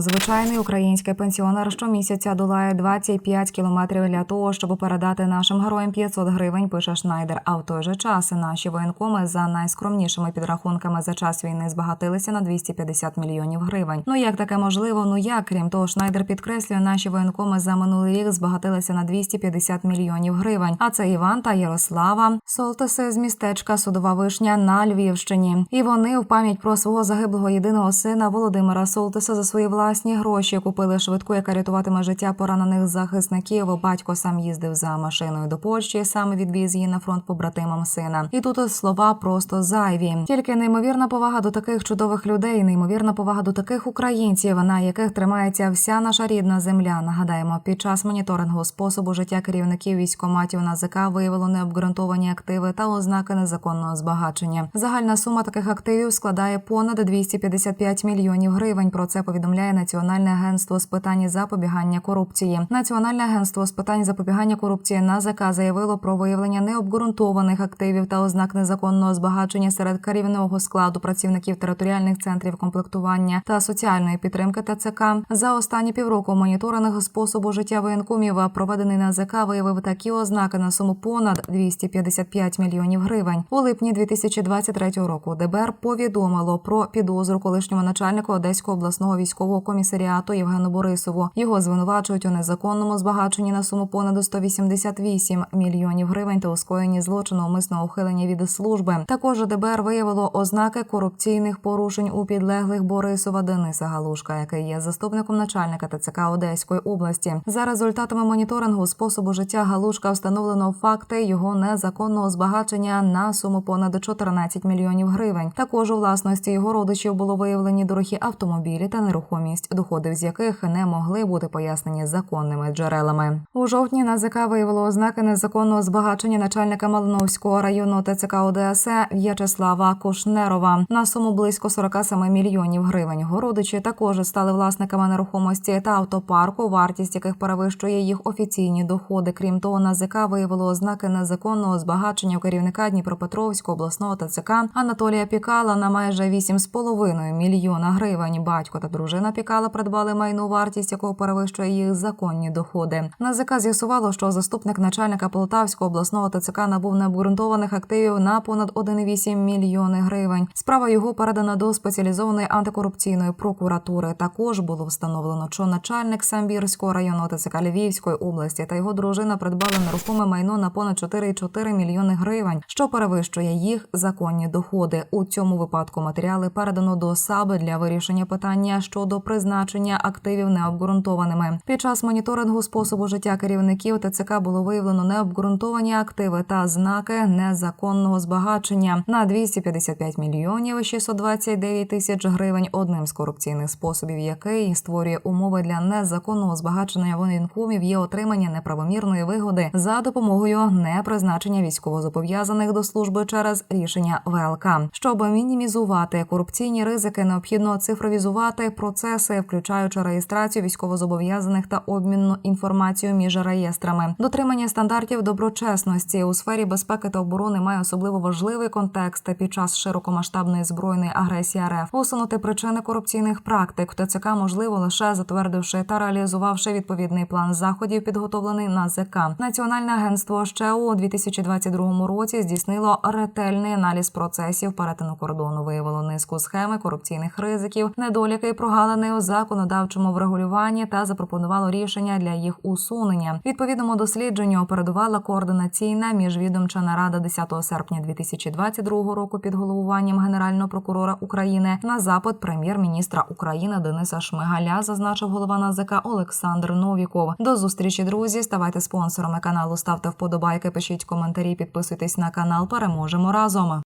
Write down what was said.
Звичайний український пенсіонер щомісяця долає 25 кілометрів для того, щоб передати нашим героям 500 гривень. Пише Шнайдер. А в той же час наші воєнкоми за найскромнішими підрахунками за час війни збагатилися на 250 мільйонів гривень. Ну як таке можливо? Ну як крім того, Шнайдер підкреслює, наші воєнкоми за минулий рік збагатилися на 250 мільйонів гривень. А це Іван та Ярослава Солтеси з містечка Судова Вишня на Львівщині. І вони в пам'ять про свого загиблого єдиного сина Володимира Солтеса за свої власні гроші купили швидку, яка рятуватиме життя поранених захисників. Батько сам їздив за машиною до Польщі, саме відвіз її на фронт побратимам сина. І тут слова просто зайві. Тільки неймовірна повага до таких чудових людей, неймовірна повага до таких українців, на яких тримається вся наша рідна земля. Нагадаємо, під час моніторингу способу життя керівників військоматів НАЗК виявило необґрунтовані активи та ознаки незаконного збагачення. Загальна сума таких активів складає понад 255 мільйонів гривень. Про це повідомляє Національне агентство з питань запобігання корупції. Національне агентство з питань запобігання корупції НАЗК заявило про виявлення необґрунтованих активів та ознак незаконного збагачення серед керівного складу працівників територіальних центрів комплектування та соціальної підтримки ТЦК. За останні півроку моніторинг способу життя воєнкомів, проведений НАЗК, виявив такі ознаки на суму понад 255 мільйонів гривень. У липні 2023 року ДБР повідомило про підозру колишньому начальнику Одеського обласного військового комісаріату Євгену Борисову. Його звинувачують у незаконному збагаченні на суму понад 188 мільйонів гривень та у скоєнні злочину умисного ухилення від служби. Також ДБР виявило ознаки корупційних порушень у підлеглих Борисова Дениса Галушка, який є заступником начальника ТЦК Одеської області. За результатами моніторингу способу життя Галушка встановлено факти його незаконного збагачення на суму понад 14 мільйонів гривень. Також у власності його родичів було виявлені дорогі автомобілі та нерухомість, доходи з яких не могли бути пояснені законними джерелами. У жовтні НАЗК виявило ознаки незаконного збагачення начальника Малиновського районного ТЦК ОДС В'ячеслава Кушнерова на суму близько 47 мільйонів гривень. Його родичі також стали власниками нерухомості та автопарку, вартість яких перевищує їх офіційні доходи. Крім того, НАЗК виявило ознаки незаконного збагачення у керівника Дніпропетровського обласного ТЦК Анатолія Пікала на майже 8,5 мільйона гривень. Батько та дружина Пікала придбали майну, вартість якого перевищує їх законні доходи. НАЗК з'ясувало, що заступник начальника Полтавського обласного ТЦК набув необґрунтованих активів на понад 1,8 мільйони гривень. Справа його передана до спеціалізованої антикорупційної прокуратури. Також було встановлено, що начальник Самбірського районного ТЦК Львівської області та його дружина придбали нерухоме майно на понад 4,4 мільйони гривень, що перевищує їх законні доходи. У цьому випадку матеріали передано до САБ для вирішення питання щодо призначення активів необґрунтованими. Під час моніторингу способу життя керівників ТЦК було виявлено необґрунтовані активи та знаки незаконного збагачення на 255 мільйонів 629 тисяч гривень. Одним з корупційних способів, який створює умови для незаконного збагачення воєнкомів, є отримання неправомірної вигоди за допомогою непризначення військовозобов'язаних до служби через рішення ВЛК. Щоб мінімізувати корупційні ризики, необхідно цифровізувати процеси, включаючи реєстрацію військовозобов'язаних та обмінну інформацією між реєстрами. Дотримання стандартів доброчесності у сфері безпеки та оборони має особливо важливий контекст під час широкомасштабної збройної агресії РФ. Усунути причини корупційних практик в ТЦК можливо лише затвердивши та реалізувавши відповідний план заходів, підготовлений на ЗК. Національне агентство ще у 2022 році здійснило ретельний аналіз процесів перетину кордону, виявило низку схеми корупційних ризиків, недоліки і прогалини у законодавчому врегулюванні та запропонувало рішення для їх усунення. Відповідному дослідженню передувала координаційна міжвідомча нарада 10 серпня 2022 року під головуванням генерального прокурора України на запит прем'єр-міністра України Дениса Шмигаля, зазначив голова НАЗК Олександр Новіков. До зустрічі, друзі. Ставайте спонсорами каналу, ставте вподобайки, пишіть коментарі, підписуйтесь на канал. Переможемо разом.